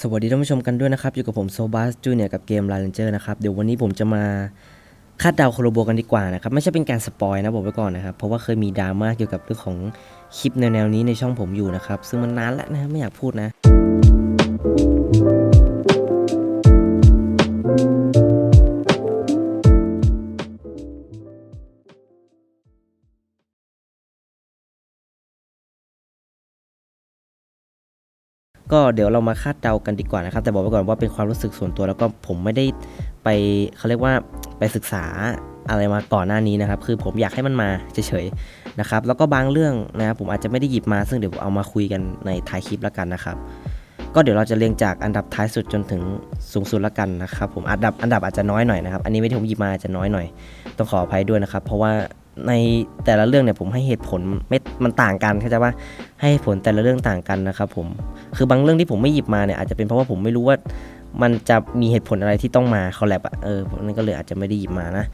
สวัสดีท่านผู้ชมกันด้วยนะครับ อยู่กับผมโซบัสจูเนียกับเกม l า n นเจอร์นะครับ เดี๋ยววันนี้ผมจะมาคาดเดาโคโลโบกันดีกว่านะครับ ไม่ใช่เป็นการสปอยนะบอกไว้ก่อนนะครับ เพราะว่าเคยมีดราม่าเกี่ยวกับเรื่องของคลิปแนวๆนี้ในช่องผมอยู่นะครับ ซึ่งมันนานแล้วนะไม่อยากพูดนะ ก็เดี๋ยวเรามาคาดเดากันดีกว่านะครับ แต่บอกไว้ก่อนว่าเป็นความรู้สึกส่วนตัวแล้วก็ผมไม่ได้ไปเขาเรียกว่าไปศึกษาอะไรมาก่อนหน้านี้นะครับ คือผมอยากให้มันมาเฉยๆนะครับ แล้วก็บางเรื่องนะครับผมอาจจะไม่ได้หยิบมาซึ่งเดี๋ยวเอามาคุยกันในท้ายคลิปแล้วกันนะครับ ก็เดี๋ยวเราจะเรียงจากอันดับท้ายสุดจนถึงสูงสุดแล้วกันนะครับ ผมอันดับอันดับอาจจะน้อยหน่อยนะครับ อันนี้ไม่ที่ผมหยิบมาอาจจะน้อยหน่อย ต้องขออภัยด้วยนะครับ เพราะว่า ในแต่ละเรื่องเนี่ยผมให้เหตุผลไม่มันต่างกันเข้าใจว่าให้เหตุผลแต่ละเรื่องต่างกันนะครับผมคือบางเรื่องที่ผมไม่หยิบมาเนี่ยอาจจะเป็นเพราะว่าผมไม่รู้ว่ามันจะมีเหตุผลอะไรที่ต้องมาคอลแลบอะเออนั่นก็เลยอาจจะไม่ได้หยิบมานะ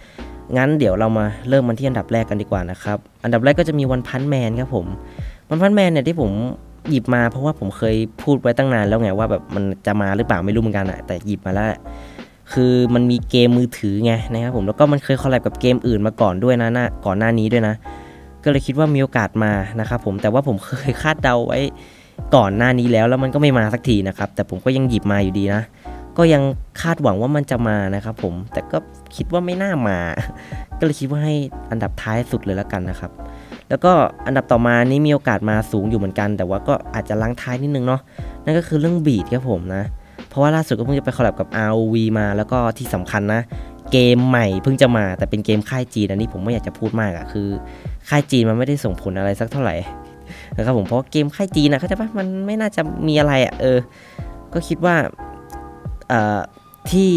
งั้นเดี๋ยวเรามาเริ่มมันที่อันดับแรกกันดีกว่านะครับ อันดับแรกก็จะมีวันพันแมนครับผมวันพันแมนเนี่ยที่ผมหยิบมาเพราะว่าผมเคยพูดไว้ตั้งนานแล้วไงว่าแบบมันจะมาหรือเปล่าไม่รู้เหมือนกันอะแต่หยิบมาแล้ว คือมันมีเกมมือถือไงนะครับผมแล้วก็มันเคยคอลแลบกับเกมอื่นมาก่อนด้วยนะน้าก่อนหน้านี้ด้วยนะ ก็เลยคิดว่ามีโอกาสมานะครับผมแต่ว่าผมเคยคาดเดาไว้ก่อนหน้านี้แล้วแล้วมันก็ไม่มาสักทีนะครับ แต่ผมก็ยังหยิบมาอยู่ดีนะ ก็ยังคาดหวังว่ามันจะมานะครับผมแต่ก็คิดว่าไม่น่ามา ก็เลยคิดว่าให้อันดับท้ายสุดเลยแล้วกันนะครับ แล้วก็อันดับต่อมานี่มีโอกาสมาสูงอยู่เหมือนกัน แต่ว่าก็อาจจะลังท้ายนิดนึงเนาะนั่นก็คือเรื่องบีดครับผมนะ เพราะว่าล่าสุดก็เพิ่งจะไปคอลแลบกับ ROV มาแล้วก็ที่สำคัญนะ เกมใหม่เพิ่งจะมาแต่เป็นเกมค่ายจีนอันนี้ผมไม่อยากจะพูดมากอะคือ ค่ายจีนมันไม่ได้ส่งผลอะไรสักเท่าไหร่นะครับผมเพราะเกมค่ายจีนนะเขาใจปะมันไม่น่าจะมีอะไรอะเออ ก็คิดว่าเอ่อที่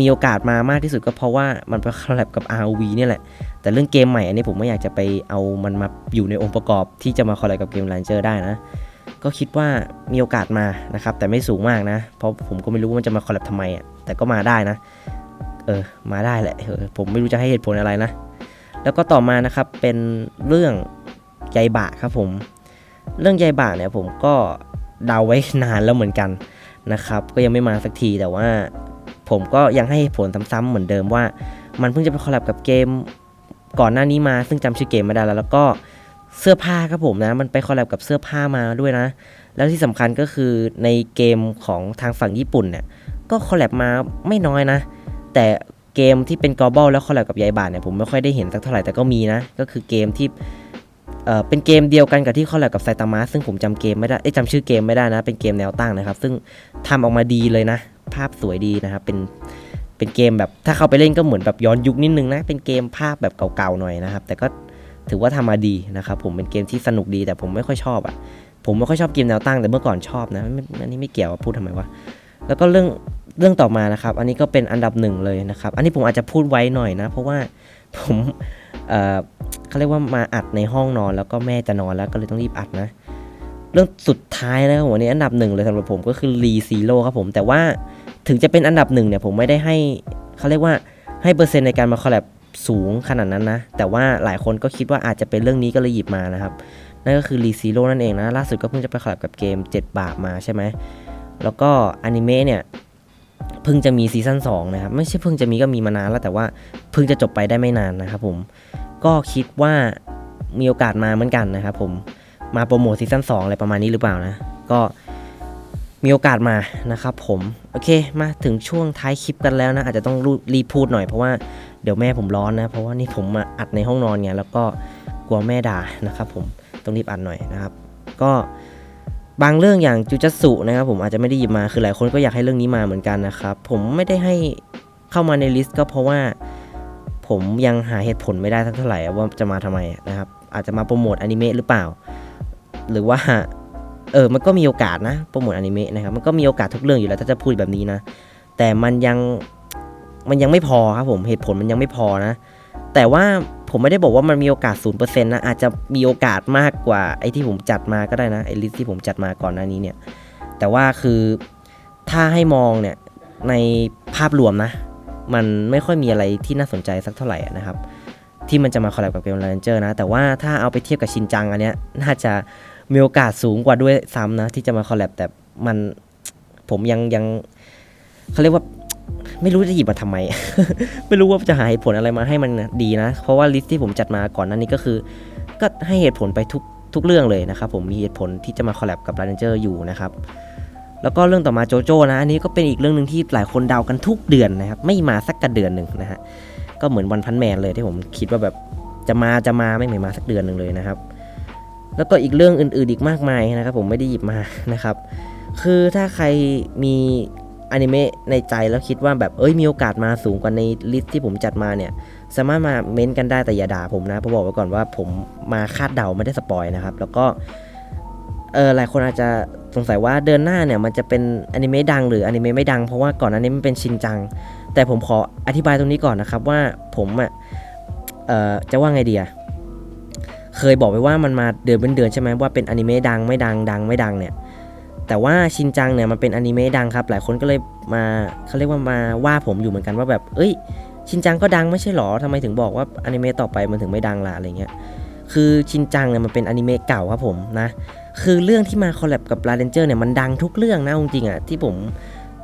มีโอกาสมามากที่สุดก็เพราะว่ามันไปคอลแลบกับ ROV เนี่ยแหละ แต่เรื่องเกมใหม่อันนี้ผมไม่อยากจะไปเอามันมาอยู่ในองค์ประกอบที่จะมาคอลแลบกับเกม Launcher ได้นะ ก็คิดว่ามีโอกาสมานะครับ แต่ไม่สูงมากนะ เพราะผมก็ไม่รู้ว่ามันจะมาคอลแลบทำไมอะแต่ก็มาได้นะ เออ มาได้แหละเออผมไม่รู้จะให้เหตุผลอะไรนะ แล้วก็ต่อมานะครับเป็นเรื่องใยบะครับผม เรื่องใยบะเนี่ยผมก็เดาไว้นานแล้วเหมือนกันนะครับ ก็ยังไม่มาสักทีแต่ว่า ผมก็ยังให้ผลซ้ำๆเหมือนเดิมว่า มันเพิ่งจะไปคอลแลบกับเกม ก่อนหน้านี้มาซึ่งจำชื่อเกมไม่ได้แล้ว แล้วก็ เสื้อผ้าครับผมนะ มันไปคอลแลบกับเสื้อผ้ามาด้วยนะ แล้วที่สำคัญก็คือในเกมของทางฝั่งญี่ปุ่นเนี่ย ก็คอลแลบมาไม่น้อยนะ แต่เกมที่เป็นกอบอลแล้วคอลแลบกับยายบาทเนี่ยผมไม่ค่อยได้เห็นสักเท่าไหร่แต่ก็มีนะ ก็คือเกมที่เอ่อเป็นเกมเดียวกันกับที่คอลแลบกับไซตามะซึ่งผมจำเกมไม่ได้เอ้จำชื่อเกมไม่ได้นะ เป็นเกมแนวตั้งนะครับ ซึ่งทำออกมาดีเลยนะ ภาพสวยดีนะครับเป็นเป็นเกมแบบถ้าเข้าไปเล่นก็เหมือนแบบย้อนยุคนิดนึงนะเป็นเกมภาพแบบเก่าๆหน่อยนะครับ แต่ก็ ถือว่าทำมาดีนะครับผมเป็นเกมที่สนุกดีแต่ผมไม่ค่อยชอบอะผมไม่ค่อยชอบเกมแนวตั้งแต่เมื่อก่อนชอบนะอันนี้ไม่เกี่ยวพูดทำไมวะแล้วก็เรื่องเรื่องต่อมานะครับ อันนี้ก็เป็นอันดับหนึ่งเลยนะครับ อันนี้ผมอาจจะพูดไว้หน่อยนะ เพราะว่าผมเอ่อเขาเรียกว่ามาอัดในห้องนอน แล้วก็แม่จะนอนแล้วก็เลยต้องรีบอัดนะ เรื่องสุดท้ายแล้ววันนี้อันดับหนึ่งเลยสำหรับผมก็คือรีซีโร่ครับผมแต่ว่าถึงจะเป็นอันดับหนึ่งเนี่ยผมไม่ได้ให้เขาเรียกว่าให้เปอร์เซ็นต์ในการมาคอลแลบ สูงขนาดนั้นนะ แต่ว่าหลายคนก็คิดว่าอาจจะเป็นเรื่องนี้ก็เลยหยิบมานะครับ นั่นก็คือรีซีโร่นั่นเองนะ ล่าสุดก็เพิ่งจะไปคลแลบกับเกม 7 บาทมาใช่ไหม แล้วก็อนิเมะเนี่ย เพิ่งจะมีซีซั่น2นะครับ ไม่ใช่เพิ่งจะมีก็มีมานานแล้วแต่ว่าเพิ่งจะจบไปได้ไม่นานนะครับผม ก็คิดว่ามีโอกาสมาเหมือนกันนะครับผม มาโปรโมทซีซั่น2อะไรประมาณนี้หรือเปล่านะ ก็ มีโอกาสมานะครับผม โอเคมาถึงช่วงท้ายคลิปกันแล้วนะ อาจจะต้องรีพูดหน่อยเพราะว่าเดี๋ยวแม่ผมร้อนนะ เพราะว่านี่ผมมาอัดในห้องนอนไงแล้วก็กลัวแม่ด่านะครับผมต้องรีบอัดหน่อยนะครับ ก็บางเรื่องอย่างจูจัสุนะครับผมอาจจะไม่ได้หยิบมาคือหลายคนก็อยากให้เรื่องนี้มาเหมือนกันนะครับ ผมไม่ได้ให้เข้ามาในลิสต์ก็เพราะว่าผมยังหาเหตุผลไม่ได้สักเท่าไหร่ว่าจะมาทำไมนะครับอาจจะมาโปรโมทอนิเมะหรือเปล่า หรือว่า เออ มันก็มีโอกาสนะโปรโมทอนิเมะนะครับ มันก็มีโอกาสทุกเรื่องอยู่แล้วถ้าจะพูดแบบนี้นะ แต่มันยัง มันยังไม่พอครับผม เหตุผลมันยังไม่พอนะ แต่ว่าผมไม่ได้บอกว่ามันมีโอกาส0%นะ อาจจะมีโอกาสมากกว่าไอ้ที่ผมจัดมาก็ได้นะ ไอ้ลิสที่ผมจัดมาก่อนหน้านี้เนี่ย แต่ว่าคือถ้าให้มองเนี่ย ในภาพรวมนะ มันไม่ค่อยมีอะไรที่น่าสนใจสักเท่าไหร่นะครับ ที่มันจะมาคอลแลบกับเกม r a n เจอร์นะ แต่ว่าถ้าเอาไปเทียบกับชินจังอันเนี้ย น่าจะ มีโอกาสสูงกว่าด้วยซ้ำนะ ที่จะมาคอลแลบแต่มันผมยังยังเขาเรียกว่าไม่รู้จะหยิบมาทำไม ไม่รู้ว่าจะหาเหตุผลอะไรมาให้มันดีนะ เพราะว่าลิสต์ที่ผมจัดมาก่อนนั้นนี้ก็คือ ก็ให้เหตุผลไปทุกทุกเรื่องเลยนะครับผมมีเหตุผลที่จะมาคอลแลบกับ r a n g e r อยู่นะครับแล้วก็เรื่องต่อมาโจโจ้นะ อันนี้ก็เป็นอีกเรื่องหนึ่งที่หลายคนเดากันทุกเดือนนะครับ ไม่มาสักกระเดือนหนึ่งนะฮะก็เหมือนวันพันแมนเลยที่ผมคิดว่าแบบจะมาจะมาไม่ไม่มาสักเดือนหนึ่งเลยนะครับ แล้วก็อีกเรื่องอื่นๆอีกมากมายนะครับ ผมไม่ได้หยิบมานะครับ คือถ้าใครมีอนิเมะในใจแล้วคิดว่าแบบเอ้ยมีโอกาสมาสูงกว่าในลิสต์ที่ผมจัดมาเนี่ย สามารถมาเม้นต์กันได้แต่อย่าด่าผมนะเพราะบอกไว้ก่อนว่าผมมาคาดเดาไม่ได้สปอยนะครับ แล้วก็เออหลายคนอาจจะสงสัยว่าเดือนหน้าเนี่ยมันจะเป็นอนิเมะดังหรืออนิเมะไม่ดังเพราะว่าก่อนหน้านี้มันเป็นชินจัง แต่ผมขออธิบายตรงนี้ก่อนนะครับว่าผมอะเอ่อจะว่าไงดีอะ เคยบอกไปว่ามันมาเดือนเป็นเดือนใช่ไหมว่าเป็นอนิเมะดังไม่ดังดังไม่ดังเนี่ยแต่ว่าชินจังเนี่ยมันเป็นอนิเมะดังครับ หลายคนก็เลยมาเขาเรียกว่ามาว่าผมอยู่เหมือนกันว่าแบบ เอ้ย ชินจังก็ดังไม่ใช่หรอทำไมถึงบอกว่าอนิเมะต่อไปมันถึงไม่ดังล่ะอะไรเงี้ยคือชินจังเนี่ยมันเป็นอนิเมะเก่าครับผมนะคือเรื่องที่มาคอลแลบกับลาเรนเจอร์เนี่ยมันดังทุกเรื่องนะจริงๆอะที่ผม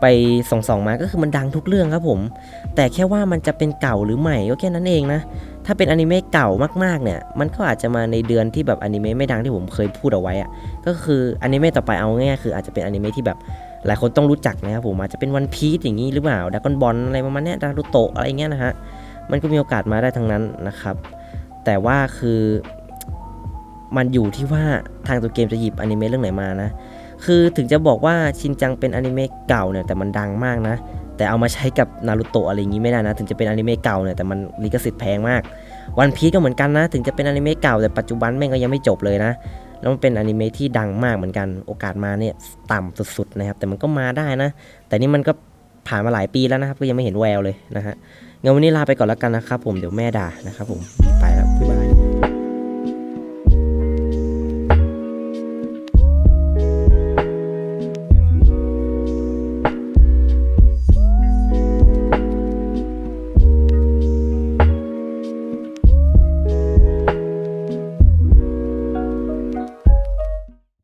ไปส่องๆมาก็คือมันดังทุกเรื่องครับผม แต่แค่ว่ามันจะเป็นเก่าหรือใหม่ก็แค่นั้นเองนะ ถ้าเป็นอนิเมะเก่ามากๆเนี่ย มันก็อาจจะมาในเดือนที่แบบอนิเมะไม่ดังที่ผมเคยพูดเอาไว้อะก็คืออนิเมะต่อไปเอาง่ายๆคืออาจจะเป็นอนิเมะที่แบบหลายคนต้องรู้จักนะครับผมอาจจะเป็นวันพีซอย่างนี้หรือเปล่าดากอนบอลอะไรประมาณนี้ดารุโตะอะไรเงี้ยนะฮะ มันก็มีโอกาสมาได้ทั้งนั้นนะครับ แต่ว่าคือมันอยู่ที่ว่าทางตัวเกมจะหยิบอนิเมะเรื่องไหนมานะ คือถึงจะบอกว่าชินจังเป็นอนิเมะเก่าเนี่ยแต่มันดังมากนะ แต่เอามาใช้กับนารูโตะอะไรอย่างนี้ไม่ได้นะ ถึงจะเป็นอนิเมะเก่าเนี่ยแต่มันลิขสิทธิ์แพงมาก วันพีก็เหมือนกันนะ ถึงจะเป็นอนิเมะเก่าแต่ปัจจุบันแม่งก็ยังไม่จบเลยนะ แล้วมันเป็นอนิเมะที่ดังมากเหมือนกัน โอกาสมาเนี่ยต่ำสุดๆนะครับ แต่มันก็มาได้นะ แต่นี่มันก็ผ่านมาหลายปีแล้วนะครับ ก็ยังไม่เห็นแววเลยนะฮะงั้นวันนี้ลาไปก่อนแล้วกันนะครับผม เดี๋ยวแม่ด่านะครับผม ไป